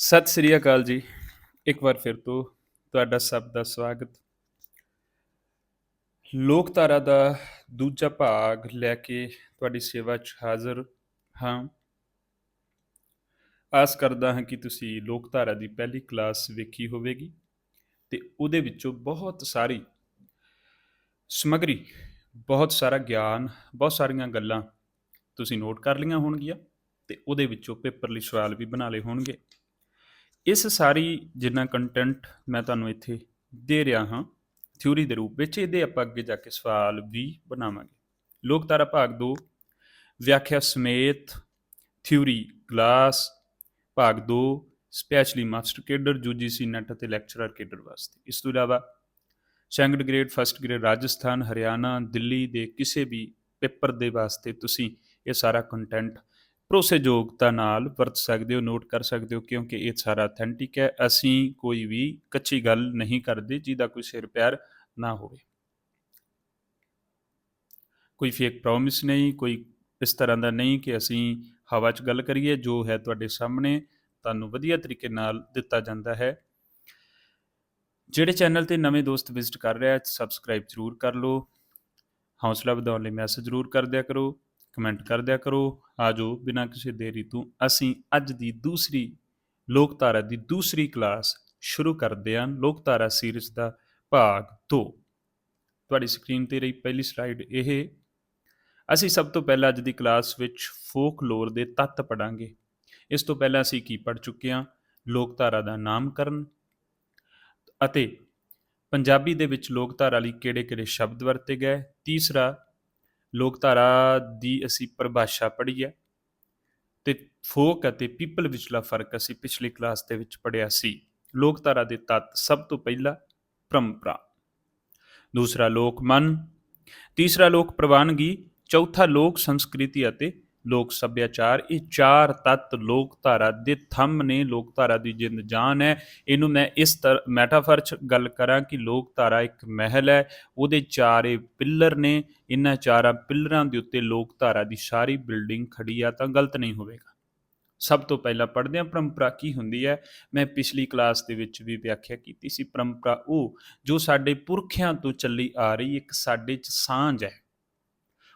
ਸਤਿ ਸ੍ਰੀ ਅਕਾਲ ਜੀ। ਇੱਕ ਵਾਰ ਫਿਰ ਤੋਂ ਤੁਹਾਡਾ ਸਭ ਦਾ ਸਵਾਗਤ। ਲੋਕਧਾਰਾ ਦਾ ਦੂਜਾ ਭਾਗ ਲੈ ਕੇ ਤੁਹਾਡੀ ਸੇਵਾ 'ਚ ਹਾਜ਼ਰ ਹਾਂ। ਆਸ ਕਰਦਾ ਹਾਂ ਕਿ ਤੁਸੀਂ ਲੋਕਧਾਰਾ ਦੀ ਪਹਿਲੀ ਕਲਾਸ ਵੇਖੀ ਹੋਵੇਗੀ ਤੇ ਉਹਦੇ ਵਿੱਚੋਂ ਬਹੁਤ ਸਾਰੀ ਸਮੱਗਰੀ, ਬਹੁਤ ਸਾਰਾ ਗਿਆਨ, ਬਹੁਤ ਸਾਰੀਆਂ ਗੱਲਾਂ ਤੁਸੀਂ ਨੋਟ ਕਰ ਲਈਆਂ ਹੋਣਗੀਆਂ ਤੇ ਉਹਦੇ ਵਿੱਚੋਂ ਪੇਪਰ ਲਈ ਸਵਾਲ ਵੀ ਬਣਾ ਲਏ ਹੋਣਗੇ। ਇਸ ਸਾਰੀ ਜਿੰਨਾ ਕੰਟੈਂਟ ਮੈਂ ਤੁਹਾਨੂੰ ਇੱਥੇ ਦੇ ਰਿਹਾ ਹਾਂ ਥਿਊਰੀ ਦੇ ਰੂਪ ਵਿੱਚ, ਇਹਦੇ ਆਪਾਂ ਅੱਗੇ ਜਾ ਕੇ ਸਵਾਲ ਵੀ ਬਣਾਵਾਂਗੇ। ਲੋਕਧਾਰਾ ਭਾਗ 2 ਵਿਆਖਿਆ ਸਮੇਤ ਥਿਊਰੀ ਕਲਾਸ ਭਾਗ 2 specially master cadre UGC NET ਅਤੇ ਲੈਕਚਰਰ ਕੇਡਰ ਵਾਸਤੇ। ਇਸ ਤੋਂ ਇਲਾਵਾ second grade first grade Rajasthan, Haryana, Delhi ਦੇ ਕਿਸੇ ਵੀ ਪੇਪਰ ਦੇ ਵਾਸਤੇ ਤੁਸੀਂ ਇਹ ਸਾਰਾ ਕੰਟੈਂਟ ਭਰੋਸੇਯੋਗਤਾ ਨਾਲ ਵਰਤ ਸਕਦੇ ਹੋ ਨੋਟ ਕਰ ਸਕਦੇ ਹੋ ਕਿਉਂਕਿ ਇਹ ਸਾਰਾ ਅਥੈਂਟਿਕ ਹੈ। ਅਸੀਂ ਕੋਈ ਵੀ ਕੱਚੀ ਗੱਲ ਨਹੀਂ ਕਰਦੇ ਜਿਹਦਾ ਕੋਈ ਸਿਰ ਪੈਰ ਨਾ ਹੋਵੇ। ਕੋਈ ਫੇਕ ਪ੍ਰੋਮਿਸ ਨਹੀਂ, ਕੋਈ ਇਸ ਤਰ੍ਹਾਂ ਦਾ ਨਹੀਂ ਕਿ ਅਸੀਂ ਹਵਾ 'ਚ ਗੱਲ ਕਰੀਏ, ਜੋ ਹੈ ਤੁਹਾਡੇ ਸਾਹਮਣੇ, ਤੁਹਾਨੂੰ ਵਧੀਆ ਤਰੀਕੇ ਨਾਲ ਦਿੱਤਾ ਜਾਂਦਾ ਹੈ। ਜਿਹੜੇ ਚੈਨਲ ਤੇ ਨਵੇਂ ਦੋਸਤ ਵਿਜ਼ਿਟ ਕਰ ਰਿਹਾ ਸਬਸਕ੍ਰਾਈਬ ਜ਼ਰੂਰ ਕਰ ਲਓ। ਹੌਸਲਾ ਵਧਾਉਣ ਲਈ ਮੈਸੇਜ ਜ਼ਰੂਰ ਕਰ ਦਿਆ ਕਰੋ। ਕਮੈਂਟ ਕਰ ਦਿਆ ਕਰੋ। ਆਜੋ, ਬਿਨਾਂ ਕਿਸੇ ਦੇਰੀ ਤੋਂ ਅਸੀਂ ਅੱਜ ਦੀ ਦੂਸਰੀ ਲੋਕਧਾਰਾ ਦੀ ਦੂਸਰੀ ਕਲਾਸ ਸ਼ੁਰੂ ਕਰਦੇ ਹਾਂ। ਲੋਕਧਾਰਾ ਸੀਰੀਜ਼ ਦਾ ਭਾਗ 2 ਤੁਹਾਡੀ ਸਕਰੀਨ ਤੇ ਰਹੀ ਪਹਿਲੀ ਸਲਾਈਡ ਇਹ। ਅਸੀਂ ਸਭ ਤੋਂ ਪਹਿਲਾਂ ਅੱਜ ਦੀ ਕਲਾਸ ਵਿੱਚ ਫੋਕਲੋਰ ਦੇ ਤੱਤ ਪੜਾਂਗੇ ਇਸ ਤੋਂ ਪਹਿਲਾਂ ਅਸੀਂ ਕੀ ਪੜ ਚੁੱਕੇ ਹਾਂ? ਲੋਕਧਾਰਾ ਦਾ ਨਾਮਕਰਨ ਅਤੇ ਪੰਜਾਬੀ ਦੇ ਵਿੱਚ ਲੋਕਧਾਰਾ ਲਈ ਕਿਹੜੇ-ਕਿਹੜੇ ਸ਼ਬਦ ਵਰਤੇ ਗਏ? ਤੀਸਰਾ ਲੋਕਧਾਰਾ ਦੀ ਅਸੀਂ ਪਰਿਭਾਸ਼ਾ ਪੜ੍ਹੀ ਹੈ ਤੇ ਫੋਕ ਅਤੇ ਪੀਪਲ ਵਿਚਲਾ ਫ਼ਰਕ ਅਸੀਂ ਪਿਛਲੀ ਕਲਾਸ ਦੇ ਵਿੱਚ ਪੜਿਆ ਸੀ। ਲੋਕਧਾਰਾ ਦੇ ਤੱਤ ਸਭ ਤੋਂ ਪਹਿਲਾ ਪਰੰਪਰਾ। ਦੂਸਰਾ ਲੋਕ ਮਨ, ਤੀਸਰਾ ਲੋਕ ਪ੍ਰਵਾਨਗੀ, ਚੌਥਾ ਲੋਕ ਸੰਸਕ੍ਰਿਤੀ ਅਤੇ ਲੋਕ ਸੱਭਿਆਚਾਰ, ਇਹ ਚਾਰ ਤੱਤ ਲੋਕਧਾਰਾ ਦੇ ਥੰਮ ਨੇ, ਲੋਕਧਾਰਾ ਦੀ ਜਿੰਦ ਜਾਨ ਹੈ। ਇਹਨੂੰ ਮੈਂ ਇਸ ਤਰ, ਮੈਟਾਫਰ ਚ ਗੱਲ ਕਰਾਂ ਕਿ ਲੋਕਧਾਰਾ ਇੱਕ ਮਹਿਲ ਹੈ, ਉਹਦੇ ਚਾਰੇ ਪਿੱਲਰ ਨੇ, ਇਹਨਾਂ ਚਾਰਾਂ ਪਿੱਲਰਾਂ ਦੇ ਉੱਤੇ ਲੋਕਧਾਰਾ ਦੀ ਸਾਰੀ ਬਿਲਡਿੰਗ ਖੜੀ ਆ, ਤਾਂ ਗਲਤ ਨਹੀਂ ਹੋਵੇਗਾ। ਸਭ ਤੋਂ ਪਹਿਲਾਂ ਪੜ੍ਹਦੇ ਹਾਂ, ਪਰੰਪਰਾ ਕੀ ਹੁੰਦੀ ਹੈ? ਮੈਂ ਪਿਛਲੀ ਕਲਾਸ ਦੇ ਵਿੱਚ ਵੀ ਵਿਆਖਿਆ ਕੀਤੀ ਸੀ, ਪਰੰਪਰਾ ਉਹ ਜੋ ਸਾਡੇ ਪੁਰਖਿਆਂ ਤੋਂ ਚੱਲੀ ਆ ਰਹੀ, ਇੱਕ ਸਾਡੇ ਚ ਸਾਂਝ ਹੈ।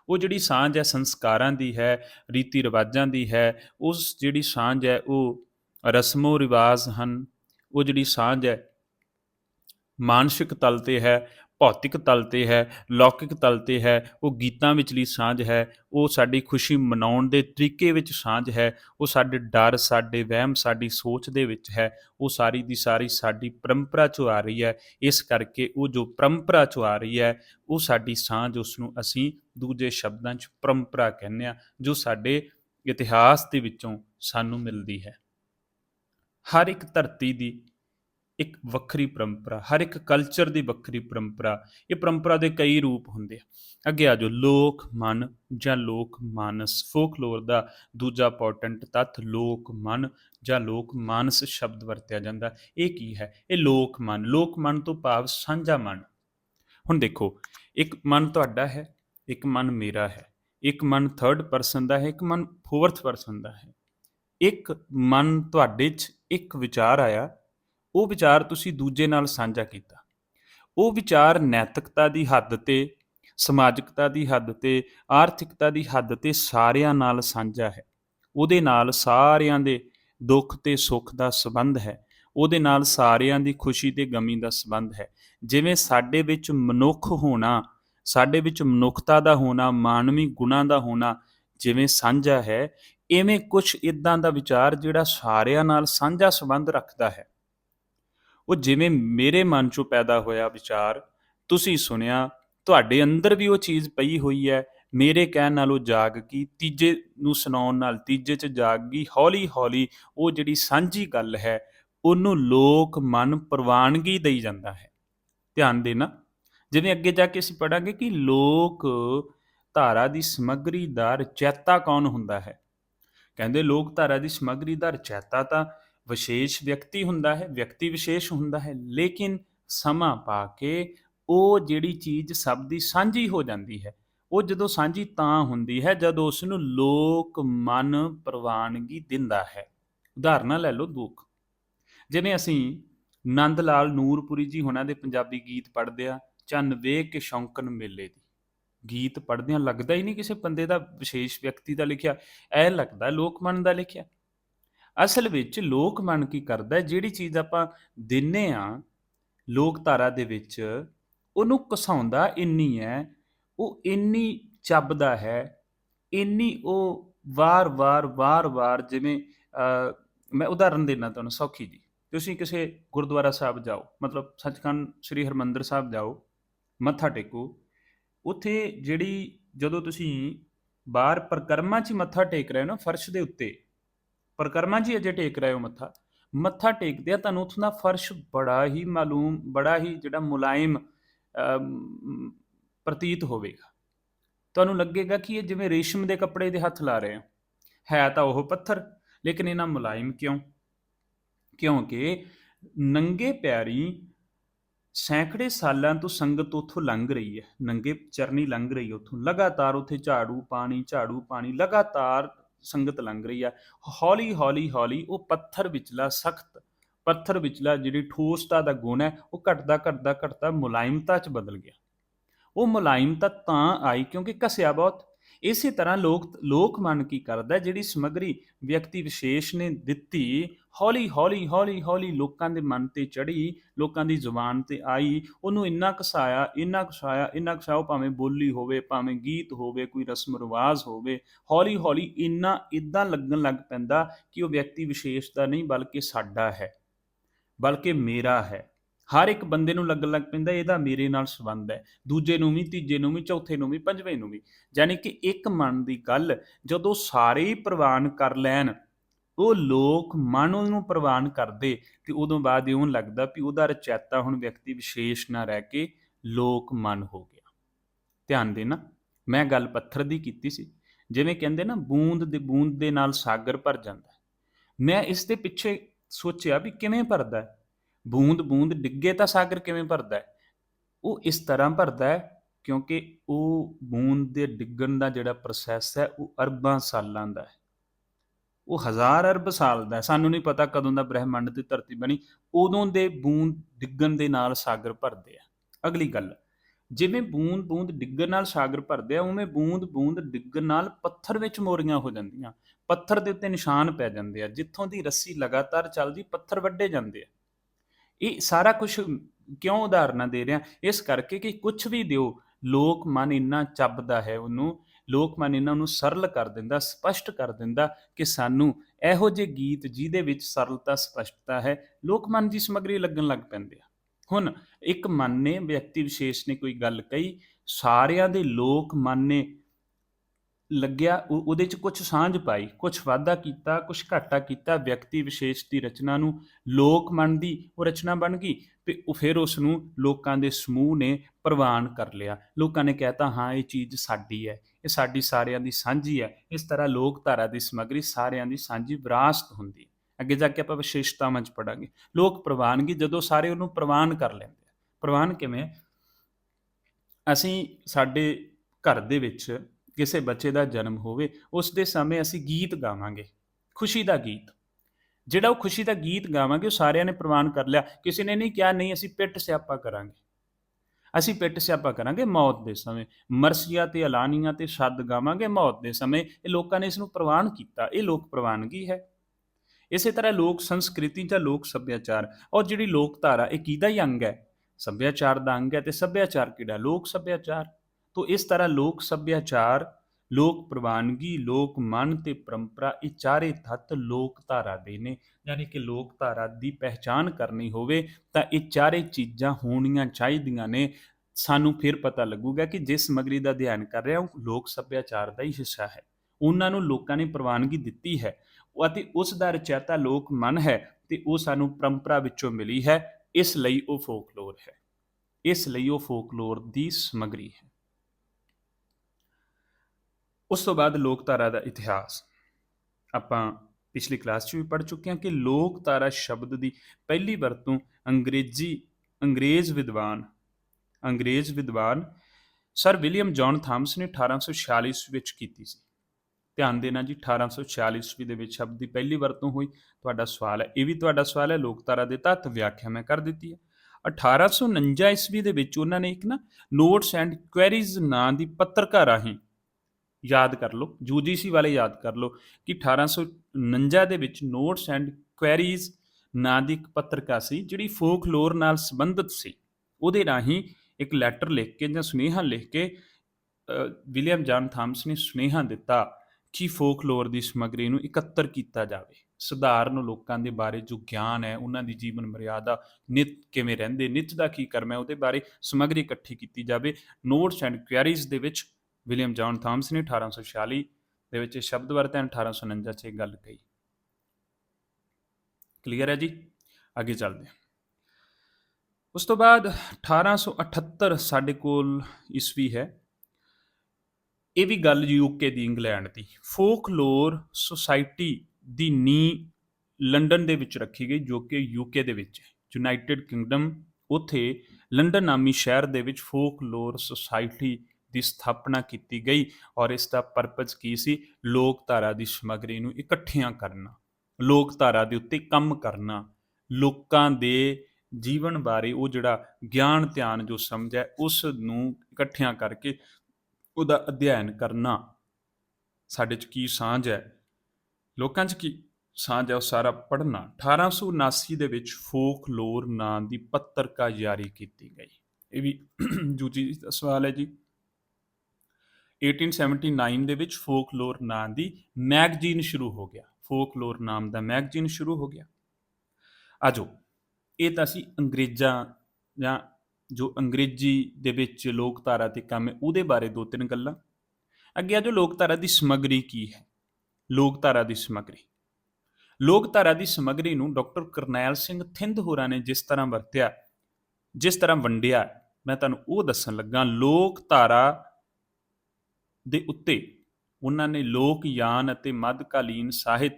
ਉਹ ਜਿਹੜੀ ਸਾਂਝ ਹੈ ਸੰਸਕਾਰਾਂ ਦੀ ਹੈ, ਰੀਤੀ ਰਿਵਾਜਾਂ ਦੀ ਹੈ, ਉਸ ਜਿਹੜੀ ਸਾਂਝ ਹੈ ਉਹ ਰਸਮੋ ਰਿਵਾਜ ਹਨ, ਉਹ ਜਿਹੜੀ ਸਾਂਝ ਹੈ ਮਾਨਸਿਕ ਤਲ ਤੇ ਹੈ ਭੌਤਿਕ ਤਲ ਤੇ ਹੈ, ਲੌਕਿਕ ਤਲ ਤੇ ਹੈ, ਉਹ ਗੀਤਾਂ ਵਿਚਲੀ ਸਾਂਝ ਹੈ, ਉਹ ਸਾਡੀ ਖੁਸ਼ੀ ਮਨਾਉਣ ਦੇ ਤਰੀਕੇ ਵਿੱਚ ਸਾਂਝ ਹੈ, ਉਹ ਸਾਡੇ ਡਰ, ਸਾਡੇ ਵਹਿਮ, ਸਾਡੀ ਸੋਚ ਦੇ ਵਿੱਚ ਹੈ, ਉਹ ਸਾਰੀ ਦੀ ਸਾਰੀ ਸਾਡੀ ਪਰੰਪਰਾ ਚੋਂ ਆ ਰਹੀ ਹੈ, ਇਸ ਕਰਕੇ ਉਹ ਜੋ ਪਰੰਪਰਾ ਚੋਂ ਆ ਰਹੀ ਹੈ, ਉਹ ਸਾਡੀ ਸਾਂਝ ਉਸ ਨੂੰ ਅਸੀਂ ਦੂਜੇ ਸ਼ਬਦਾਂ 'ਚ ਪਰੰਪਰਾ ਕਹਿੰਦੇ ਆ ਜੋ ਸਾਡੇ ਇਤਿਹਾਸ ਦੇ ਵਿੱਚੋਂ ਸਾਨੂੰ ਮਿਲਦੀ ਹੈ। ਹਰ ਇੱਕ ਧਰਤੀ ਦੀ ਇੱਕ ਵੱਖਰੀ ਪਰੰਪਰਾ, ਹਰ ਇੱਕ ਕਲਚਰ ਦੀ ਵੱਖਰੀ ਪਰੰਪਰਾ, ਇਹ ਪਰੰਪਰਾ ਦੇ ਕਈ ਰੂਪ ਹੁੰਦੇ ਆ। ਅੱਗੇ ਆ ਜੋ ਲੋਕ, ਮਨ ਜਾਂ ਲੋਕ ਮਾਨਸ ਫੋਕਲੋਰ ਦਾ ਦੂਜਾ ਇੰਪੋਰਟੈਂਟ ਤੱਤ ਲੋਕ ਮਨ ਜਾਂ ਲੋਕ ਮਾਨਸ ਸ਼ਬਦ ਵਰਤਿਆ ਜਾਂਦਾ। ਇਹ ਕੀ ਹੈ? ਇਹ ਲੋਕ ਮਨ ਲੋਕ ਮਨ ਤੋਂ ਭਾਵ ਸਾਂਝਾ ਮਨ। ਹੁਣ ਦੇਖੋ, ਇੱਕ ਮਨ ਤੁਹਾਡਾ ਹੈ, ਇੱਕ ਮਨ ਮੇਰਾ ਹੈ, ਇੱਕ ਮਨ ਥਰਡ ਪਰਸਨ ਦਾ ਹੈ, ਇੱਕ ਮਨ ਫੋਰਥ ਪਰਸਨ ਦਾ ਹੈ। ਇੱਕ ਮਨ ਤੁਹਾਡੇ 'ਚ ਇੱਕ ਵਿਚਾਰ ਆਇਆ ਉਹ ਵਿਚਾਰ ਤੁਸੀਂ ਦੂਜੇ ਨਾਲ ਸਾਂਝਾ ਕੀਤਾ। ਉਹ ਵਿਚਾਰ ਨੈਤਿਕਤਾ ਦੀ ਹੱਦ ਤੇ, ਸਮਾਜਿਕਤਾ ਦੀ ਹੱਦ ਤੇ, ਆਰਥਿਕਤਾ ਦੀ ਹੱਦ ਤੇ ਸਾਰਿਆਂ ਨਾਲ ਸਾਂਝਾ ਹੈ। ਉਹਦੇ ਨਾਲ ਸਾਰਿਆਂ ਦੇ ਦੁੱਖ ਤੇ ਸੁੱਖ ਦਾ ਸਬੰਧ ਹੈ। ਉਹਦੇ ਨਾਲ ਸਾਰਿਆਂ ਦੀ ਖੁਸ਼ੀ ਤੇ ਗਮੀ ਦਾ ਸਬੰਧ ਹੈ। ਜਿਵੇਂ ਸਾਡੇ ਵਿੱਚ ਮਨੁੱਖ ਹੋਣਾ, ਸਾਡੇ ਵਿੱਚ ਮਨੁੱਖਤਾ ਦਾ ਹੋਣਾ, ਮਾਨਵੀ ਗੁਣਾਂ ਦਾ ਹੋਣਾ ਜਿਵੇਂ ਸਾਂਝਾ ਹੈ ਐਵੇਂ ਕੁਝ ਇਦਾਂ ਦਾ ਵਿਚਾਰ ਜਿਹੜਾ ਸਾਰਿਆਂ ਨਾਲ ਸਾਂਝਾ ਸਬੰਧ ਰੱਖਦਾ ਹੈ। ਉਹ ਜਿਵੇਂ ਮੇਰੇ ਮਨ 'ਚੋਂ ਪੈਦਾ ਹੋਇਆ ਵਿਚਾਰ ਤੁਸੀਂ ਸੁਣਿਆ, ਤੁਹਾਡੇ ਅੰਦਰ ਵੀ ਉਹ ਚੀਜ਼ ਪਈ ਹੋਈ ਹੈ, ਮੇਰੇ ਕਹਿਣ ਨਾਲ ਉਹ ਜਾਗ ਗਈ, ਤੀਜੇ ਨੂੰ ਸੁਣਾਉਣ ਨਾਲ ਤੀਜੇ 'ਚ ਜਾਗ ਗਈ ਹੌਲੀ ਹੌਲੀ ਉਹ ਜਿਹੜੀ ਸਾਂਝੀ ਗੱਲ ਹੈ, ਉਹਨੂੰ ਲੋਕ ਮਨ ਪ੍ਰਵਾਨਗੀ ਦੇਈ ਜਾਂਦਾ ਹੈ। ਧਿਆਨ ਦੇਣਾ, ਜਿਵੇਂ ਅੱਗੇ ਜਾ ਕੇ ਅਸੀਂ ਪੜਾਂਗੇ ਕਿ ਲੋਕ ਧਾਰਾ ਦੀ ਸਮੱਗਰੀ ਦਾ ਰਚੈਤਾ ਕੌਣ ਹੁੰਦਾ ਹੈ? ਕਹਿੰਦੇ ਲੋਕ ਧਾਰਾ ਦੀ ਸਮੱਗਰੀ ਦਾ ਰਚੈਤਾ ਤਾਂ ਵਿਸ਼ੇਸ਼ ਵਿਅਕਤੀ ਹੁੰਦਾ ਹੈ, ਵਿਅਕਤੀ ਵਿਸ਼ੇਸ਼ ਹੁੰਦਾ ਹੈ, ਲੇਕਿਨ ਸਮਾਂ ਪਾ ਕੇ ਉਹ ਜਿਹੜੀ ਚੀਜ਼ ਸਭ ਦੀ ਸਾਂਝੀ ਹੋ ਜਾਂਦੀ ਹੈ। ਉਹ ਜਦੋਂ ਸਾਂਝੀ ਤਾਂ ਹੁੰਦੀ ਹੈ ਜਦੋਂ ਉਸ ਨੂੰ ਲੋਕ ਮਨ ਪ੍ਰਵਾਨਗੀ ਦਿੰਦਾ ਹੈ। ਉਦਾਹਰਨਾਂ ਲੈ ਲਓ ਦੁੱਖ ਜਿਵੇਂ ਅਸੀਂ ਨੰਦ ਲਾਲ ਨੂਰਪੁਰੀ ਜੀ ਉਹਨਾਂ ਦੇ ਪੰਜਾਬੀ ਗੀਤ ਪੜ੍ਹਦੇ ਆ ਚੰਨ ਵੇਖ ਕੇ ਸ਼ੌਂਕਨ ਮੇਲੇ ਦੀ। ਗੀਤ ਪੜ੍ਹਦਿਆਂ ਲੱਗਦਾ ਹੀ ਨਹੀਂ ਕਿਸੇ ਬੰਦੇ ਦਾ ਵਿਸ਼ੇਸ਼ ਵਿਅਕਤੀ ਦਾ ਲਿਖਿਆ। ਐ ਲੱਗਦਾ ਲੋਕ ਮਨ ਦਾ ਲਿਖਿਆ। ਅਸਲ ਵਿੱਚ ਲੋਕ ਮਨ ਕੀ ਕਰਦਾ ਹੈ? ਜਿਹੜੀ ਚੀਜ਼ ਆਪਾਂ ਦਿੰਨੇ ਆ, ਲੋਕਧਾਰਾ ਦੇ ਵਿੱਚ, ਉਹਨੂੰ ਕਸਾਉਂਦਾ ਇੰਨੀ ਹੈ, ਉਹ ਇੰਨੀ ਚੱਬਦਾ ਹੈ, ਇੰਨੀ ਉਹ ਵਾਰ-ਵਾਰ ਵਾਰ-ਵਾਰ ਜਿਵੇਂ ਮੈਂ ਉਦਾਹਰਨ ਦੇਣਾ ਤੁਹਾਨੂੰ ਸੌਖੀ ਜੀ ਤੁਸੀਂ ਕਿਸੇ ਗੁਰਦੁਆਰਾ ਸਾਹਿਬ ਜਾਓ, ਮਤਲਬ ਸੱਚਖੰਡ ਸ੍ਰੀ ਹਰਮੰਦਰ ਸਾਹਿਬ ਜਾਓ, ਮੱਥਾ ਟੇਕੋ, ਉੱਥੇ ਜਿਹੜੀ ਜਦੋਂ ਤੁਸੀਂ ਬਾਹਰ ਪ੍ਰਕਰਮਾ 'ਚ ਮੱਥਾ ਟੇਕ ਰਹੇ ਹੋ ਨਾ, ਫਰਸ਼ ਦੇ ਉੱਤੇ ਪ੍ਰਕਰਮਾ ਜੀ ਅਜੇ ਟੇਕ ਰਹੇ ਹੋ ਮੱਥਾ ਮੱਥਾ ਟੇਕਦੇ ਆ, ਤੁਹਾਨੂੰ ਉੱਥੋਂ ਦਾ ਫਰਸ਼ ਬੜਾ ਹੀ ਮਾਲੂਮ, ਬੜਾ ਹੀ ਜਿਹੜਾ ਮੁਲਾਇਮ ਪ੍ਰਤੀਤ ਹੋਵੇਗਾ। ਤੁਹਾਨੂੰ ਲੱਗੇਗਾ ਕਿ ਇਹ ਜਿਵੇਂ ਰੇਸ਼ਮ ਦੇ ਕੱਪੜੇ ਦੇ ਹੱਥ ਲਾ ਰਹੇ ਹੋ। ਹੈ ਤਾਂ ਉਹ ਪੱਥਰ, ਲੇਕਿਨ ਇਹਨਾਂ ਮੁਲਾਇਮ ਕਿਉਂ? ਕਿਉਂਕਿ ਨੰਗੇ ਪਿਆਰੀ ਸੈਂਕੜੇ ਸਾਲਾਂ ਤੋਂ ਸੰਗਤ ਉੱਥੋਂ ਲੰਘ ਰਹੀ ਹੈ। ਨੰਗੇ ਚਰਨੀ ਲੰਘ ਰਹੀ ਹੈ ਉੱਥੋਂ। ਲਗਾਤਾਰ ਉੱਥੇ ਝਾੜੂ, ਪਾਣੀ ਝਾੜੂ, ਪਾਣੀ, ਲਗਾਤਾਰ ਸੰਗਤ ਲੰਘ ਰਹੀ ਹੈ ਹੌਲੀ ਹੌਲੀ ਹੌਲੀ ਉਹ ਪੱਥਰ ਵਿਚਲਾ, ਸਖਤ ਪੱਥਰ ਵਿਚਲਾ ਜਿਹੜੀ ਠੋਸਤਾ ਦਾ ਗੁਣ ਹੈ, ਉਹ ਘਟਦਾ ਘਟਦਾ ਘਟਦਾ ਮੁਲਾਇਮਤਾ ਚ ਬਦਲ ਗਿਆ। ਉਹ ਮੁਲਾਇਮਤਾ ਤਾਂ ਆਈ ਕਿਉਂਕਿ ਕਸਿਆ ਬਹੁਤ। ਇਸੇ ਤਰ੍ਹਾਂ ਲੋਕ ਲੋਕ ਮਨ ਕੀ ਕਰਦਾ ਜਿਹੜੀ ਸਮਗਰੀ ਵਿਅਕਤੀ ਵਿਸ਼ੇਸ਼ ਨੇ ਦਿੱਤੀ, ਹੌਲੀ ਹੌਲੀ ਹੌਲੀ ਹੌਲੀ ਲੋਕਾਂ ਦੇ ਮਨ ਤੇ ਚੜੀ ਲੋਕਾਂ ਦੀ ਜ਼ੁਬਾਨ ਤੇ ਆਈ, ਉਹਨੂੰ ਇੰਨਾ ਕਸਾਇਆ ਇੰਨਾ ਕਸਾਇਆ ਇੰਨਾ ਕਸਾਇਆ ਉਹ ਭਾਵੇਂ ਬੋਲੀ ਹੋਵੇ, ਭਾਵੇਂ ਗੀਤ ਹੋਵੇ, ਕੋਈ ਰਸਮ ਰਿਵਾਜ ਹੋਵੇ, ਹੌਲੀ ਹੌਲੀ ਇੰਨਾ ਇਦਾਂ ਲੱਗਣ ਲੱਗ ਪੈਂਦਾ ਕਿ ਉਹ ਵਿਅਕਤੀ ਵਿਸ਼ੇਸ਼ ਦਾ ਨਹੀਂ, ਬਲਕਿ ਸਾਡਾ ਹੈ, ਬਲਕਿ ਮੇਰਾ ਹੈ। ਹਰ ਇੱਕ ਬੰਦੇ ਨੂੰ ਲੱਗਣ ਲੱਗ ਪੈਂਦਾ ਇਹਦਾ ਮੇਰੇ ਨਾਲ ਸੰਬੰਧ ਹੈ। ਦੂਜੇ ਨੂੰ ਵੀ, ਤੀਜੇ ਨੂੰ ਵੀ, ਚੌਥੇ ਨੂੰ ਵੀ, ਪੰਜਵੇਂ ਨੂੰ ਵੀ। ਯਾਨੀ ਕਿ ਇੱਕ ਮਨ ਦੀ ਗੱਲ, ਜਦੋਂ ਸਾਰੇ ਹੀ ਪ੍ਰਵਾਨ ਕਰ ਲੈਣ, ਉਹ ਲੋਕ ਮਨ ਉਹਨੂੰ ਪ੍ਰਵਾਨ ਕਰਦੇ ਤੇ ਉਦੋਂ ਬਾਅਦ ਇਉਂ ਲੱਗਦਾ ਵੀ ਉਹਦਾ ਰਚੈਤਾ ਹੁਣ ਵਿਅਕਤੀ ਵਿਸ਼ੇਸ਼ ਨਾ ਰਹਿ ਕੇ ਲੋਕ ਮਨ ਹੋ ਗਿਆ। ਧਿਆਨ ਦੇਣਾ, ਮੈਂ ਗੱਲ ਪੱਥਰ ਦੀ ਕੀਤੀ ਸੀ। ਜਿਵੇਂ ਕਹਿੰਦੇ ਨਾ, ਬੂੰਦ ਦੇ ਬੂੰਦ ਦੇ ਨਾਲ ਸਾਗਰ ਭਰ ਜਾਂਦਾ ਮੈਂ ਇਸ ਦੇ ਪਿੱਛੇ ਸੋਚਿਆ ਵੀ ਕਿਵੇਂ ਭਰਦਾ ਹੈ? ਬੂੰਦ ਬੂੰਦ ਡਿੱਗੇ ਤਾਂ ਸਾਗਰ ਕਿਵੇਂ ਭਰਦਾ ਹੈ? ਉਹ ਇਸ ਤਰ੍ਹਾਂ ਭਰਦਾ ਹੈ ਕਿਉਂਕਿ ਉਹ ਬੂੰਦ ਦੇ ਡਿੱਗਣ ਦਾ ਜਿਹੜਾ ਪ੍ਰੋਸੈਸ ਹੈ, ਉਹ ਅਰਬਾਂ ਸਾਲਾਂ ਦਾ ਹੈ। ਉਹ ਹਜ਼ਾਰ ਅਰਬ ਸਾਲ ਦਾ ਸਾਨੂੰ ਨਹੀਂ ਪਤਾ ਕਦੋਂ ਦਾ ਬ੍ਰਹਿਮੰਡ ਤੇ ਧਰਤੀ ਬਣੀ, ਉਦੋਂ ਦੇ ਬੂੰਦ ਡਿੱਗਣ ਦੇ ਨਾਲ ਸਾਗਰ ਭਰਦੇ ਆ। ਅਗਲੀ ਗੱਲ, ਜਿਵੇਂ ਬੂੰਦ ਬੂੰਦ ਡਿੱਗਣ ਨਾਲ ਸਾਗਰ ਭਰਦੇ ਆ, ਉਵੇਂ ਬੂੰਦ ਬੂੰਦ ਡਿੱਗਣ ਨਾਲ ਪੱਥਰ ਵਿੱਚ ਮੋਰੀਆਂ ਹੋ ਜਾਂਦੀਆਂ। ਪੱਥਰ ਦੇ ਉੱਤੇ ਨਿਸ਼ਾਨ ਪੈ ਜਾਂਦੇ ਆ। ਜਿੱਥੋਂ ਦੀ ਰੱਸੀ ਲਗਾਤਾਰ ਚੱਲਦੀ, ਪੱਥਰ ਵੱਡੇ ਜਾਂਦੇ ਆ। ਇਹ ਸਾਰਾ ਕੁਝ ਕਿਉਂ ਉਦਾਹਰਨਾਂ ਦੇ ਰਿਹਾ? ਇਸ ਕਰਕੇ ਕਿ ਕੁਝ ਵੀ ਦਿਓ, ਲੋਕ ਮਨ ਇੰਨਾ ਚੱਬਦਾ ਹੈ ਉਹਨੂੰ, ਲੋਕ ਮਨ ਇਹਨਾਂ ਨੂੰ ਸਰਲ ਕਰ ਦਿੰਦਾ, ਸਪਸ਼ਟ ਕਰ ਦਿੰਦਾ ਕਿ ਸਾਨੂੰ ਇਹੋ ਜਿਹੇ ਗੀਤ ਜਿਹਦੇ ਵਿੱਚ ਸਰਲਤਾ, ਸਪਸ਼ਟਤਾ ਹੈ, ਲੋਕ ਮਨ ਦੀ ਸਮਗਰੀ ਲੱਗਣ ਲੱਗ ਪੈਂਦੇ ਆ। ਹੁਣ ਇੱਕ ਮਨ ਨੇ ਵਿਅਕਤੀ ਵਿਸ਼ੇਸ਼ ਨੇ ਕੋਈ ਗੱਲ ਕਹੀ, ਸਾਰਿਆਂ ਦੇ ਲੋਕ ਮਨ ਨੇ ਲੱਗਿਆ ਉਹ- ਉਹਦੇ ਚ ਕੁਝ ਸਾਂਝ ਪਾਈ ਕੁਝ ਵਾਧਾ ਕੀਤਾ ਕੁਝ ਘਾਟਾ ਕੀਤਾ, ਵਿਅਕਤੀ ਵਿਸ਼ੇਸ਼ ਦੀ ਰਚਨਾ ਨੂੰ ਲੋਕ ਮਨ ਦੀ ਉਹ ਰਚਨਾ ਬਣ ਗਈ ਤੇ ਉਹ ਫਿਰ ਉਸ ਨੂੰ ਲੋਕਾਂ ਦੇ ਸਮੂਹ ਨੇ ਪ੍ਰਵਾਨ ਕਰ ਲਿਆ। ਲੋਕਾਂ ਨੇ ਕਹਿਤਾ ਹਾਂ, ਇਹ ਚੀਜ਼ ਸਾਡੀ ਹੈ, ਇਹ ਸਾਡੀ ਸਾਰਿਆਂ ਦੀ ਸਾਂਝੀ ਹੈ, ਇਸ ਤਰ੍ਹਾਂ ਲੋਕ ਧਾਰਾ ਦੀ ਸਮਗਰੀ ਸਾਰਿਆਂ ਦੀ ਸਾਂਝੀ ਵਿਰਾਸਤ ਹੁੰਦੀ ਅੱਗੇ ਜਾ ਕੇ ਆਪਾਂ ਵਿਸ਼ੇਸ਼ਤਾਵਾਂ ਚ ਪੜਾਂਗੇ। ਲੋਕ ਪ੍ਰਵਾਨਗੀ ਜਦੋਂ ਸਾਰੇ ਉਹਨੂੰ ਪ੍ਰਵਾਨ ਕਰ ਲੈਂਦੇ ਪ੍ਰਵਾਨ ਕਿਵੇਂ? ਅਸੀਂ ਸਾਡੇ ਘਰ ਦੇ ਵਿੱਚ ਕਿਸੇ ਬੱਚੇ ਦਾ ਜਨਮ ਹੋਵੇ, ਉਸ ਦੇ ਸਮੇਂ ਅਸੀਂ ਗੀਤ ਗਾਵਾਂਗੇ, ਖੁਸ਼ੀ ਦਾ ਗੀਤ। ਜਿਹੜਾ ਉਹ ਖੁਸ਼ੀ ਦਾ ਗੀਤ ਗਾਵਾਂਗੇ, ਉਹ ਸਾਰਿਆਂ ਨੇ ਪ੍ਰਵਾਨ ਕਰ ਲਿਆ, ਕਿਸੇ ਨੇ ਨਹੀਂ ਕਿਹਾ, ਨਹੀਂ, ਅਸੀਂ ਪਿੱਟ ਸਿਆਪਾ ਕਰਾਂਗੇ। ਅਸੀਂ ਪਿੱਟ ਸਿਆਪਾ ਕਰਾਂਗੇ ਮੌਤ ਦੇ ਸਮੇਂ। ਮਰਸੀਆ ਤੇ ਐਲਾਨੀਆਂ ਤੇ ਸ਼ਬਦ ਗਾਵਾਂਗੇ ਮੌਤ ਦੇ ਸਮੇਂ। ਇਹ ਲੋਕਾਂ ਨੇ ਇਸ ਨੂੰ ਪ੍ਰਵਾਨ ਕੀਤਾ। ਇਹ ਲੋਕ ਪ੍ਰਵਾਨਗੀ ਹੈ। ਇਸੇ ਤਰ੍ਹਾਂ ਲੋਕ ਸੰਸਕ੍ਰਿਤੀ ਜਾਂ ਲੋਕ ਸੱਭਿਆਚਾਰ, ਔਰ ਜਿਹੜੀ ਲੋਕ ਧਾਰਾ ਇਹ ਕਿਹਦਾ ਹੀ ਅੰਗ ਹੈ? ਸੱਭਿਆਚਾਰ ਦਾ ਅੰਗ ਹੈ ਤੇ ਸੱਭਿਆਚਾਰ ਕਿਹੜਾ? ਲੋਕ ਸੱਭਿਆਚਾਰ। ਤੋ ਇਸ ਤਰ੍ਹਾਂ ਲੋਕ ਸੱਭਿਆਚਾਰ, ਲੋਕ ਪ੍ਰਵਾਨਗੀ, ਲੋਕ ਮਨ ਤੇ ਪਰੰਪਰਾ, ਇਹ ਚਾਰੇ ਤੱਤ ਲੋਕ ਧਾਰਾ ਦੇ ਨੇ। ਯਾਨੀ ਕਿ ਲੋਕ ਧਾਰਾ ਦੀ ਪਹਿਚਾਨ ਕਰਨੀ ਹੋਵੇ ਤਾਂ ਇਹ ਚਾਰੇ ਚੀਜ਼ਾਂ ਹੋਣੀਆਂ ਚਾਹੀਦੀਆਂ ਨੇ। ਸਾਨੂੰ ਫਿਰ ਪਤਾ ਲੱਗੂਗਾ ਕਿ ਜਿਸ ਸਮਗਰੀ ਦਾ ਅਧਿਐਨ ਕਰ ਰਿਹਾ ਉਹ ਲੋਕ ਸੱਭਿਆਚਾਰ ਦਾ ਹੀ ਹਿੱਸਾ ਹੈ। ਉਹਨਾਂ ਨੂੰ ਲੋਕਾਂ ਨੇ ਪ੍ਰਵਾਨਗੀ ਦਿੱਤੀ ਹੈ ਅਤੇ ਉਸ ਦਾ ਰਚੈਤਾ ਲੋਕ ਮਨ ਹੈ ਤੇ ਉਹ ਸਾਨੂੰ ਪਰੰਪਰਾ ਵਿੱਚੋਂ ਮਿਲੀ ਹੈ। ਇਸ ਲਈ ਉਹ ਫੋਕਲੋਰ ਹੈ। ਇਸ ਲਈ ਉਹ ਫੋਕਲੋਰ ਦੀ ਸਮਗਰੀ ਹੈ। ਉਸ ਤੋਂ ਬਾਅਦ ਲੋਕਧਾਰਾ ਦਾ ਇਤਿਹਾਸ। ਆਪਾਂ ਪਿਛਲੀ ਕਲਾਸ 'ਚ ਵੀ ਪੜ੍ਹ ਚੁੱਕੇ ਹਾਂ ਕਿ ਲੋਕਧਾਰਾ ਸ਼ਬਦ ਦੀ ਪਹਿਲੀ ਵਰਤੋਂ ਅੰਗਰੇਜ਼ੀ, ਅੰਗਰੇਜ਼ ਵਿਦਵਾਨ ਅੰਗਰੇਜ਼ ਵਿਦਵਾਨ ਸਰ ਵਿਲੀਅਮ ਜੌਨ ਥਾਮਸ ਨੇ 1846 ਵਿੱਚ ਕੀਤੀ ਸੀ। ਧਿਆਨ ਦੇਣਾ ਜੀ 1846 ਈਸਵੀ ਦੇ ਵਿੱਚ ਸ਼ਬਦ ਦੀ ਪਹਿਲੀ ਵਰਤੋਂ ਹੋਈ। ਤੁਹਾਡਾ ਸਵਾਲ ਹੈ, ਇਹ ਵੀ ਤੁਹਾਡਾ ਸਵਾਲ ਹੈ, ਲੋਕਧਾਰਾ ਦੇ ਤੱਤ ਵਿਆਖਿਆ ਮੈਂ ਕਰ ਦਿੱਤੀ ਹੈ। 1849 ਈਸਵੀ ਦੇ ਵਿੱਚ ਉਹਨਾਂ ਨੇ ਇੱਕ ਨਾ ਨੋਟਸ ਐਂਡ ਕੁਐਰੀਜ਼ ਨਾਂ ਦੀ ਪੱਤਰਕਾ ਰਾਹੀਂ ਯਾਦ ਕਰ ਲਓ ਯੂਜੀਸੀ ਵਾਲੇ ਯਾਦ ਕਰ ਲਓ ਕਿ 1849 ਦੇ ਵਿੱਚ ਨੋਟਸ ਐਂਡ ਕੁਐਰੀਜ਼ ਨਾਂ ਦੀ ਇੱਕ ਪੱਤਰਕਾ ਸੀ ਜਿਹੜੀ ਫੋਕਲੋਰ ਨਾਲ ਸੰਬੰਧਿਤ ਸੀ। ਉਹਦੇ ਰਾਹੀਂ ਇੱਕ ਲੈਟਰ ਲਿਖ ਕੇ ਜਾਂ ਸੁਨੇਹਾ ਲਿਖ ਕੇ ਵਿਲੀਅਮ ਜਾਨ ਥਾਮਸ ਨੇ ਸੁਨੇਹਾ ਦਿੱਤਾ ਕਿ ਫੋਕਲੋਰ ਦੀ ਸਮੱਗਰੀ ਨੂੰ ਇਕੱਤਰ ਕੀਤਾ ਜਾਵੇ। ਸਧਾਰਨ ਲੋਕਾਂ ਦੇ ਬਾਰੇ ਜੋ ਗਿਆਨ ਹੈ, ਉਹਨਾਂ ਦੀ ਜੀਵਨ ਮਰਿਆਦਾ, ਨਿਤ ਕਿਵੇਂ ਰਹਿੰਦੇ, ਨਿਤ ਦਾ ਕੀ ਕਰਮ ਹੈ, ਉਹਦੇ ਬਾਰੇ ਸਮੱਗਰੀ ਇਕੱਠੀ ਕੀਤੀ ਜਾਵੇ। ਨੋਟਸ ਐਂਡ ਕੁਐਰੀਜ਼ ਦੇ ਵਿੱਚ ਵਿਲੀਅਮ ਜਾਨ ਥਾਮਸ ਨੇ 1846 ਦੇ ਵਿੱਚ ਇਹ ਸ਼ਬਦ ਵਰਤਿਆ 1849 ਚ ਇਹ ਗੱਲ ਕਹੀ। ਕਲੀਅਰ ਹੈ ਜੀ? ਅੱਗੇ ਚੱਲਦੇ ਹਾਂ। ਉਸ ਤੋਂ ਬਾਅਦ 1878 ਸਾਡੇ ਕੋਲ ਈਸਵੀ ਹੈ। ਇਹ ਵੀ ਗੱਲ ਯੂਕੇ ਦੀ ਇੰਗਲੈਂਡ ਦੀ। ਫੋਕਲੋਰ ਸੁਸਾਇਟੀ ਦੀ ਨੀ ਲੰਡਨ ਦੇ ਵਿੱਚ ਰੱਖੀ ਗਈ, ਜੋ ਕਿ ਯੂਕੇ ਦੇ ਵਿੱਚ ਹੈ। ਯੂਨਾਈਟਿਡ ਕਿੰਗਡਮ ਉਥੇ ਲੰਡਨ ਨਾਮੀ ਸ਼ਹਿਰ ਦੇ ਵਿੱਚ ਫੋਕਲੋਰ ਸੁਸਾਇਟੀ ਦੀ ਸਥਾਪਨਾ ਕੀਤੀ ਗਈ ਔਰ ਇਸ ਦਾ ਪਰਪਸ ਕੀ ਸੀ? ਲੋਕ ਧਾਰਾ ਦੀ ਸਮੱਗਰੀ ਨੂੰ ਇਕੱਠਿਆਂ ਕਰਨਾ, ਲੋਕਧਾਰਾ ਦੇ ਉੱਤੇ ਕੰਮ ਕਰਨਾ, ਲੋਕਾਂ ਦੇ ਜੀਵਨ ਬਾਰੇ ਉਹ ਜਿਹੜਾ ਗਿਆਨ, ਧਿਆਨ ਜੋ ਸਮਝ ਹੈ ਉਸ ਨੂੰ ਇਕੱਠਿਆਂ ਕਰਕੇ ਉਹਦਾ ਅਧਿਐਨ ਕਰਨਾ। ਸਾਡੇ 'ਚ ਕੀ ਸਾਂਝ ਹੈ? ਲੋਕਾਂ 'ਚ ਕੀ ਸਾਂਝ ਹੈ? ਉਹ ਸਾਰਾ ਪੜ੍ਹਨਾ। 1879 ਦੇ ਵਿੱਚ ਫੋਕਲੋਰ ਨਾਂ ਦੀ ਪੱਤਰਕਾ ਜਾਰੀ ਕੀਤੀ ਗਈ। ਇਹ ਵੀ ਜੂਜੀ ਦਾ ਸਵਾਲ ਹੈ ਜੀ। 1879 ਦੇ ਵਿੱਚ ਫੋਕਲੋਰ ਨਾਂ ਦੀ ਮੈਗਜ਼ੀਨ ਸ਼ੁਰੂ ਹੋ ਗਿਆ। ਫੋਕਲੋਰ ਨਾਮ ਦਾ ਮੈਗਜ਼ੀਨ ਸ਼ੁਰੂ ਹੋ ਗਿਆ। ਆਜੋ ਇਹ ਤਾਂ ਸੀ ਅੰਗਰੇਜ਼ਾਂ ਜਾਂ ਜੋ ਅੰਗਰੇਜ਼ੀ ਦੇ ਵਿੱਚ ਲੋਕਧਾਰਾ ਤੇ ਕੰਮ ਹੈ, ਉਹਦੇ ਬਾਰੇ ਦੋ ਤਿੰਨ ਗੱਲਾਂ। ਅੱਗੇ ਆਜੋ ਲੋਕਧਾਰਾ ਦੀ ਸਮੱਗਰੀ ਕੀ ਹੈ? ਲੋਕਧਾਰਾ ਦੀ ਸਮੱਗਰੀ। ਲੋਕਧਾਰਾ ਦੀ ਸਮੱਗਰੀ ਨੂੰ ਡਾਕਟਰ ਕਰਨੈਲ ਸਿੰਘ ਥਿੰਦ ਹੋਰਾਂ ਨੇ ਜਿਸ ਤਰ੍ਹਾਂ ਵਰਤਿਆ, ਜਿਸ ਤਰ੍ਹਾਂ ਵੰਡਿਆ, ਮੈਂ ਤੁਹਾਨੂੰ ਉਹ ਦੱਸਣ ਲੱਗਾ, ਲੋਕਧਾਰਾ ਦੇ ਉੱਤੇ ਉਹਨਾਂ ਨੇ ਲੋਕ ਯਾਨ ਅਤੇ ਮੱਧਕਾਲੀਨ ਸਾਹਿਤ,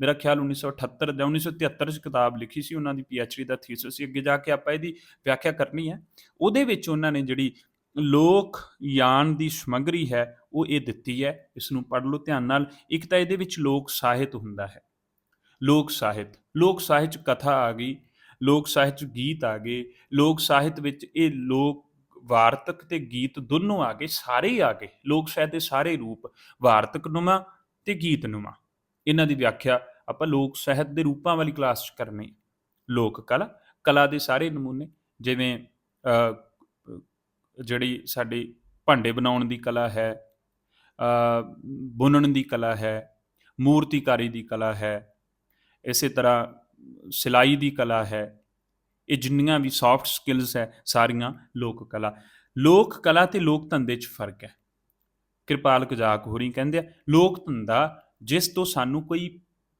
ਮੇਰਾ ਖਿਆਲ 1978 ਜਾਂ 1973 ਚ ਕਿਤਾਬ ਲਿਖੀ ਸੀ, ਉਹਨਾਂ ਦੀ ਪੀਐਚਡੀ ਦਾ ਥੀਸਿਸ ਸੀ। ਅੱਗੇ ਜਾ ਕੇ ਆਪਾਂ ਇਹਦੀ ਵਿਆਖਿਆ ਕਰਨੀ ਹੈ। ਉਹਦੇ ਵਿੱਚ ਉਹਨਾਂ ਨੇ ਜਿਹੜੀ ਲੋਕ ਯਾਨ ਦੀ ਸਮੱਗਰੀ ਹੈ, ਉਹ ਇਹ ਦਿੱਤੀ ਹੈ। ਇਸ ਨੂੰ ਪੜ੍ਹ ਲਓ ਧਿਆਨ ਨਾਲ। ਇੱਕ ਤਾਂ ਇਹਦੇ ਵਿੱਚ ਲੋਕ ਸਾਹਿਤ ਹੁੰਦਾ ਹੈ। ਲੋਕ ਸਾਹਿਤ। ਲੋਕ ਸਾਹਿਤ ਚ ਕਥਾ ਆ ਗਈ। ਲੋਕ ਸਾਹਿਤ ਚ ਗੀਤ ਆ ਗਏ। ਲੋਕ ਸਾਹਿਤ ਵਿੱਚ ਇਹ ਲੋਕ ਵਾਰਤਕ ਤੇ ਗੀਤ ਦੋਨੋਂ ਆ ਗਏ, ਸਾਰੇ ਹੀ ਆ ਗਏ, ਲੋਕ ਸਾਹਿਤ ਦੇ ਸਾਰੇ ਰੂਪ, ਵਾਰਤਕ ਨੁਮਾ ਤੇ ਗੀਤ ਨੁਮਾ। ਇਹਨਾਂ ਦੀ ਵਿਆਖਿਆ ਆਪਾਂ ਲੋਕ ਸਾਹਿਤ ਦੇ ਰੂਪਾਂ ਵਾਲੀ ਕਲਾਸ 'ਚ ਕਰਨੀ ਲੋਕ ਕਲਾ ਕਲਾ ਦੇ ਸਾਰੇ ਨਮੂਨੇ, ਜਿਵੇਂ ਜਿਹੜੀ ਸਾਡੀ ਭਾਂਡੇ ਬਣਾਉਣ ਦੀ ਕਲਾ ਹੈ ਬੁਣਨ ਦੀ ਕਲਾ ਹੈ, ਮੂਰਤੀਕਾਰੀ ਦੀ ਕਲਾ ਹੈ, ਇਸੇ ਤਰ੍ਹਾਂ ਸਿਲਾਈ ਦੀ ਕਲਾ ਹੈ ਇਹ ਜਿੰਨੀਆਂ ਵੀ ਸੌਫਟ ਸਕਿੱਲਸ ਹੈ ਸਾਰੀਆਂ ਲੋਕ ਕਲਾ ਲੋਕ ਕਲਾ ਤੇ ਲੋਕ ਧੰਦੇ 'ਚ ਫ਼ਰਕ ਹੈ। ਕਿਰਪਾਲ ਕਜਾਕ ਹੋਰੀ ਕਹਿੰਦੇ ਆ, ਲੋਕ ਧੰਦਾ ਜਿਸ ਤੋਂ ਸਾਨੂੰ ਕੋਈ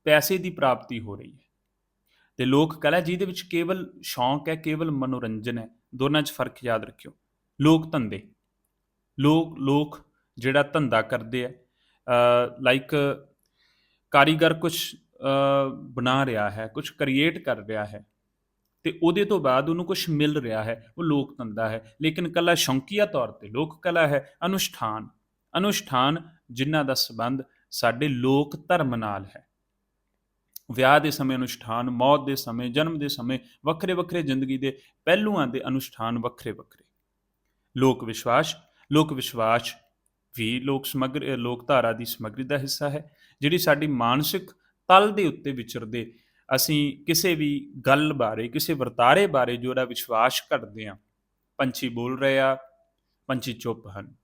ਪੈਸੇ ਦੀ ਪ੍ਰਾਪਤੀ ਹੋ ਰਹੀ ਹੈ। ਤੇ ਲੋਕ ਕਲਾ ਜਿਹਦੇ ਵਿੱਚ ਕੇਵਲ ਸ਼ੌਂਕ ਹੈ, ਕੇਵਲ ਮਨੋਰੰਜਨ ਹੈ, ਦੋਨਾਂ 'ਚ ਫ਼ਰਕ ਯਾਦ ਰੱਖਿਓ। ਲੋਕ ਧੰਦੇ, ਲੋਕ ਲੋਕ ਜਿਹੜਾ ਧੰਦਾ ਕਰਦੇ ਆ ਲਾਈਕ ਕਾਰੀਗਰ ਕੁਝ ਬਣਾ ਰਿਹਾ ਹੈ ਕੁਝ ਕ੍ਰੀਏਟ ਕਰ ਰਿਹਾ ਹੈ ਤੇ ਉਹਦੇ ਤੋਂ ਬਾਅਦ ਉਹਨੂੰ ਕੁਝ ਮਿਲ ਰਿਹਾ ਹੈ, ਉਹ ਲੋਕ ਧੰਦਾ ਹੈ। ਲੇਕਿਨ ਕਲਾ ਸ਼ੌਂਕੀਆ ਤੌਰ ਤੇ ਲੋਕ ਕਲਾ ਹੈ, ਅਨੁਸ਼ਠਾਨ। ਅਨੁਸ਼ਠਾਨ ਜਿਨ੍ਹਾਂ ਦਾ ਸੰਬੰਧ ਸਾਡੇ ਲੋਕ ਧਰਮ ਨਾਲ ਹੈ। ਵਿਆਹ ਦੇ ਸਮੇਂ ਅਨੁਸ਼ਠਾਨ, ਮੌਤ ਦੇ ਸਮੇਂ, ਜਨਮ ਦੇ ਸਮੇਂ ਵੱਖਰੇ ਵੱਖਰੇ ਜ਼ਿੰਦਗੀ ਦੇ ਪਹਿਲੂਆਂ ਦੇ ਅਨੁਸ਼ਠਾਨ ਵੱਖਰੇ ਵੱਖਰੇ ਲੋਕ ਵਿਸ਼ਵਾਸ ਲੋਕ ਵਿਸ਼ਵਾਸ ਵੀ ਲੋਕ ਸਮਗਰ ਲੋਕ ਧਾਰਾ ਦੀ ਸਮਗਰੀ ਦਾ ਹਿੱਸਾ ਹੈ, ਜਿਹੜੀ ਸਾਡੀ ਮਾਨਸਿਕ ਤਲ ਦੇ ਉੱਤੇ ਵਿਚਰਦੇ ਅਸੀਂ ਕਿਸੇ ਵੀ ਗੱਲ ਬਾਰੇ, ਕਿਸੇ ਵਰਤਾਰੇ ਬਾਰੇ ਜਿਹੜਾ ਵਿਸ਼ਵਾਸ ਕਰਦੇ ਆ ਪੰਛੀ ਬੋਲ ਰਹੇ ਆ, ਪੰਛੀ ਚੁੱਪ ਹਨ।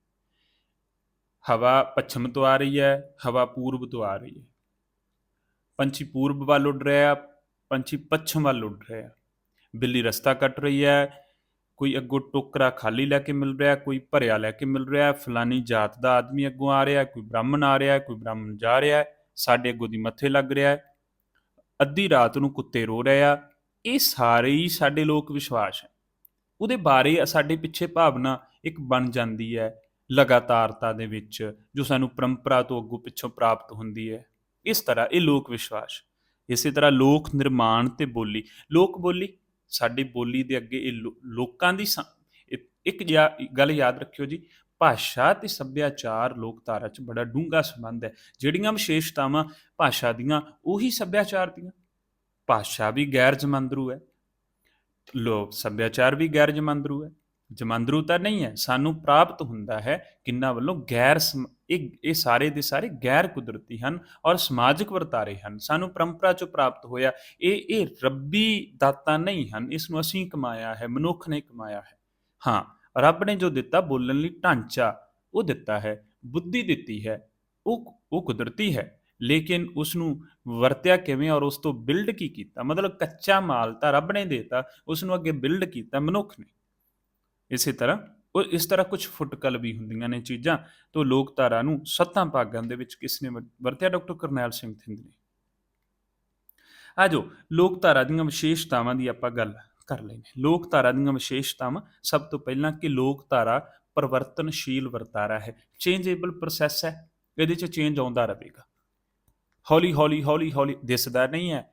ਹਵਾ ਪੱਛਮ ਤੋਂ ਆ ਰਹੀ ਹੈ, ਹਵਾ ਪੂਰਬ ਤੋਂ ਆ ਰਹੀ ਹੈ। ਪੰਛੀ ਪੂਰਬ ਵੱਲ ਉੱਡ ਰਿਹਾ ਪੰਛੀ ਪੱਛਮ ਵੱਲ ਉੱਡ ਰਿਹਾ ਬਿੱਲੀ ਰਸਤਾ ਕੱਟ ਰਹੀ ਹੈ, ਕੋਈ ਅੱਗੋਂ ਟੋਕਰਾ ਖਾਲੀ ਲੈ ਕੇ ਮਿਲ ਰਿਹਾ, ਕੋਈ ਭਰਿਆ ਲੈ ਕੇ ਮਿਲ ਰਿਹਾ, ਫਲਾਨੀ ਜਾਤ ਦਾ ਆਦਮੀ ਅੱਗੋਂ ਆ ਰਿਹਾ, ਕੋਈ ਬ੍ਰਾਹਮਣ ਆ ਰਿਹਾ, ਕੋਈ ਬ੍ਰਾਹਮਣ ਜਾ ਰਿਹਾ, ਸਾਡੇ ਅੱਗੋਂ ਦੀ ਮੱਥੇ ਲੱਗ ਰਿਹਾ ਅੱਧੀ ਰਾਤ ਨੂੰ ਕੁੱਤੇ ਰੋ ਰਹੇ ਆ। ਇਹ ਸਾਰੇ ਹੀ ਸਾਡੇ ਲੋਕ ਵਿਸ਼ਵਾਸ ਹੈ। ਉਹਦੇ ਬਾਰੇ ਸਾਡੇ ਪਿੱਛੇ ਭਾਵਨਾ ਇੱਕ ਬਣ ਜਾਂਦੀ ਹੈ ਲਗਾਤਾਰਤਾ ਦੇ ਵਿੱਚ, ਜੋ ਸਾਨੂੰ ਪਰੰਪਰਾ ਤੋਂ ਅੱਗੋਂ ਪਿੱਛੋਂ ਪ੍ਰਾਪਤ ਹੁੰਦੀ ਹੈ। ਇਸ ਤਰ੍ਹਾਂ ਇਹ ਲੋਕ ਵਿਸ਼ਵਾਸ। ਇਸੇ ਤਰ੍ਹਾਂ ਲੋਕ ਨਿਰਮਾਣ ਤੇ ਬੋਲੀ। ਲੋਕ ਬੋਲੀ, ਸਾਡੀ ਬੋਲੀ ਦੇ ਅੱਗੇ ਇਹ ਲੋਕਾਂ ਦੀ ਇੱਕ ਗੱਲ ਯਾਦ ਰੱਖਿਓ ਜੀ। ਭਾਸ਼ਾ ਤੇ ਸੱਭਿਆਚਾਰ ਲੋਕਧਾਰਾ 'ਚ ਬੜਾ ਡੂੰਘਾ ਸੰਬੰਧ ਹੈ। ਜਿਹੜੀਆਂ ਵਿਸ਼ੇਸ਼ਤਾਵਾਂ ਭਾਸ਼ਾ ਦੀਆਂ, ਉਹੀ ਸੱਭਿਆਚਾਰ ਦੀਆਂ। ਭਾਸ਼ਾ ਵੀ ਗੈਰ ਜਮੰਦਰੂ ਹੈ। ਲੋਕ, ਸੱਭਿਆਚਾਰ ਵੀ ਗੈਰ ਜਮੰਦਰੂ ਹੈ। ਜਮੰਦਰੂ ਤਾਂ ਨਹੀਂ ਹੈ, ਸਾਨੂੰ ਪ੍ਰਾਪਤ ਹੁੰਦਾ ਹੈ ਕਿੰਨਾ ਵੱਲੋਂ ਗੈਰ ਸਮ- ਇਹ ਇਹ ਸਾਰੇ ਦੇ ਸਾਰੇ ਗੈਰ ਕੁਦਰਤੀ ਹਨ ਔਰ ਸਮਾਜਿਕ ਵਰਤਾਰੇ ਹਨ। ਸਾਨੂੰ ਪਰੰਪਰਾ ਚੋਂ ਪ੍ਰਾਪਤ ਹੋਇਆ, ਇਹ ਇਹ ਰੱਬੀ ਦਾਤਾ ਨਹੀਂ ਹਨ, ਇਸ ਨੂੰ ਅਸੀਂ ਕਮਾਇਆ ਹੈ, ਮਨੁੱਖ ਨੇ ਕਮਾਇਆ ਹੈ। ਹਾਂ ਰੱਬ ਨੇ ਜੋ ਦਿੱਤਾ ਬੋਲਣ ਲਈ ਢਾਂਚਾ, ਉਹ ਦਿੱਤਾ ਹੈ, ਬੁੱਧੀ ਦਿੱਤੀ ਹੈ, ਉਹ ਉਹ ਕੁਦਰਤੀ ਹੈ। ਲੇਕਿਨ ਉਸ ਨੂੰ ਵਰਤਿਆ ਕਿਵੇਂ ਔਰ ਉਸ ਤੋਂ ਬਿਲਡ ਕੀ ਕੀਤਾ? ਮਤਲਬ ਕੱਚਾ ਮਾਲ ਤਾਂ ਰੱਬ ਨੇ ਦਿੱਤਾ ਉਸ ਨੂੰ ਅੱਗੇ ਬਿਲਡ ਕੀਤਾ ਮਨੁੱਖ ਨੇ। ਇਸੇ ਤਰ੍ਹਾਂ ਉਹ ਇਸ ਤਰ੍ਹਾਂ ਕੁਝ ਫੁਟਕਲ ਵੀ ਹੁੰਦੀਆਂ ਨੇ ਚੀਜ਼ਾਂ, ਤੋਂ ਲੋਕਧਾਰਾ ਨੂੰ ਸੱਤਾਂ ਭਾਗਾਂ ਦੇ ਵਿੱਚ ਕਿਸ ਨੇ ਵਰ- ਵਰਤਿਆ? ਡਾਕਟਰ ਕਰਨੈਲ ਸਿੰਘ ਥਿੰਦ ਨੇ। ਆਜੋ ਲੋਕਧਾਰਾ ਦੀਆਂ ਵਿਸ਼ੇਸ਼ਤਾਵਾਂ ਦੀ ਆਪਾਂ ਗੱਲ ਕਰ ਲੈਨੇ ਲੋਕਧਾਰਾ ਦੀਆਂ ਵਿਸ਼ੇਸ਼ਤਾਵਾਂ ਸਭ ਤੋਂ ਪਹਿਲਾਂ ਕਿ ਲੋਕਧਾਰਾ ਪਰਿਵਰਤਨਸ਼ੀਲ ਵਰਤਾਰਾ ਹੈ ਚੇਂਜੇਬਲ ਪ੍ਰੋਸੈਸ ਹੈ ਇਹਦੇ 'ਚ ਚੇਂਜ ਆਉਂਦਾ ਰਹੇਗਾ ਹੌਲੀ ਹੌਲੀ ਹੌਲੀ ਹੌਲੀ ਦਿਸਦਾ ਨਹੀਂ ਹੈ